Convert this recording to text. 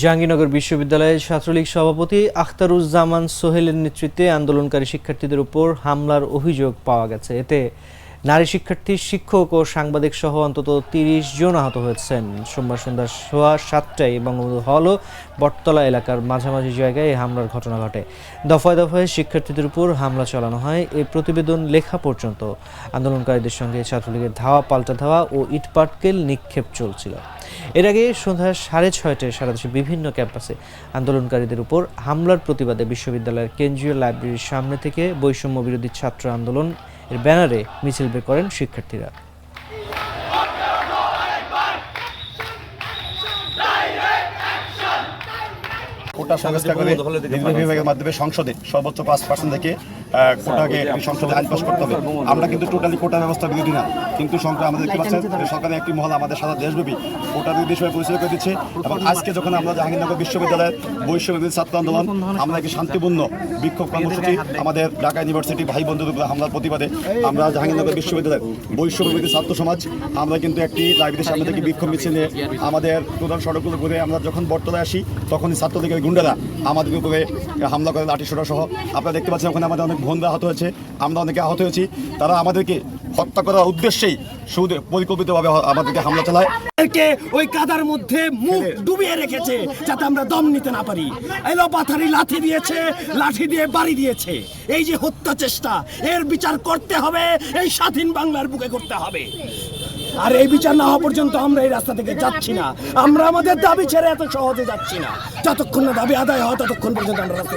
জাহাঙ্গীরনগর বিশ্ববিদ্যালয়ের ছাত্রলীগ সভাপতি আখতারুজ্জামান সোহেলের নেতৃত্বে আন্দোলনকারী শিক্ষার্থীদের উপর হামলার অভিযোগ পাওয়া গেছে। এতে নারী শিক্ষার্থী, শিক্ষক ও সাংবাদিক সহ অন্তত তিরিশ জন আহত হয়েছেন। সোমবার সন্ধ্যা সোয়া সাতটায় বঙ্গবন্ধু হল বটতলা এলাকার মাঝামাঝি জায়গায় এই হামলার ঘটনা ঘটে। দফায় দফায় শিক্ষার্থীদের উপর হামলা চালানো হয়। এই প্রতিবেদন লেখা পর্যন্ত আন্দোলনকারীদের সঙ্গে ছাত্রলীগের ধাওয়া, পাল্টা ধাওয়া ও ইটপাটকেল নিক্ষেপ চলছিল। এর আগে সন্ধ্যা সাড়ে ছয়টায় সারা দেশে বিভিন্ন ক্যাম্পাসে আন্দোলনকারীদের উপর হামলার প্রতিবাদে বিশ্ববিদ্যালয়ের কেন্দ্রীয় লাইব্রেরির সামনে থেকে বৈষম্য বিরোধী ছাত্র আন্দোলন এর ব্যানারে মিছিল বের করেন শিক্ষার্থীরা। কোটা সংস্থা করে বিভাগের মাধ্যমে সংসদে সর্বোচ্চ পাঁচ পার্সেন্ট থেকে কোটাকে সংসদে আইন পাস করতে হবে। আমরা কিন্তু টোটালি কোটা ব্যবস্থা বিরোধী না। কিন্তু সংখ্যা আমাদের দেখতে পাচ্ছেন সরকারের একটি মহল আমাদের সারা দেশব্যাপী কোটা বিরোধী হিসেবে পরিচয় করে দিচ্ছে। এবং আজকে যখন আমরা জাহাঙ্গীরনগর বিশ্ববিদ্যালয়ের বৈষম্য ছাত্র আন্দোলন, আমরা একটি শান্তিপূর্ণ বিক্ষোভ কর্মসূচি আমাদের ঢাকা ইউনিভার্সিটি ভাই বন্ধুদের উপর হামলার প্রতিবাদে আমরা জাহাঙ্গীরনগর বিশ্ববিদ্যালয়ের বিরোধী ছাত্র সমাজ, আমরা কিন্তু একটি লাইব্রেরির সামনে থেকে বিক্ষোভ মিছিল নিয়ে আমাদের প্রধান সড়কগুলো ঘুরে আমরা যখন বটতলায় আসি তখন ছাত্রলীগের গুন্ডারা আমাদের উপরে হামলা করে লাঠি সোটা সহ। আপনারা দেখতে পাচ্ছেন ওখানে আমাদের অনেক বোনরা আহত হয়েছে আমরা অনেকে আহত হয়েছি। তারা আমাদেরকে হত্যা করার উদ্দেশ্যেই সুদে পরিকল্পিতভাবে আমাদেরকে হামলা চালায়। ওই কাদার মধ্যে মুখ ডুবিয়ে রেখেছে যাতে আমরা দম নিতে না পারি। এলো পাথারি লাঠি দিয়েছে লাঠি দিয়ে বাড়ি দিয়েছে। এই যে হত্যা চেষ্টা এর বিচার করতে হবে এই স্বাধীন বাংলার বুকে করতে হবে। আর এই বিচার না হওয়া পর্যন্ত আমরা এই রাস্তা থেকে যাচ্ছি না। আমরা আমাদের দাবি ছেড়ে এত সহজে যাচ্ছি না। যতক্ষণ না দাবি আদায় হয় ততক্ষণ পর্যন্ত আমরা রাস্তা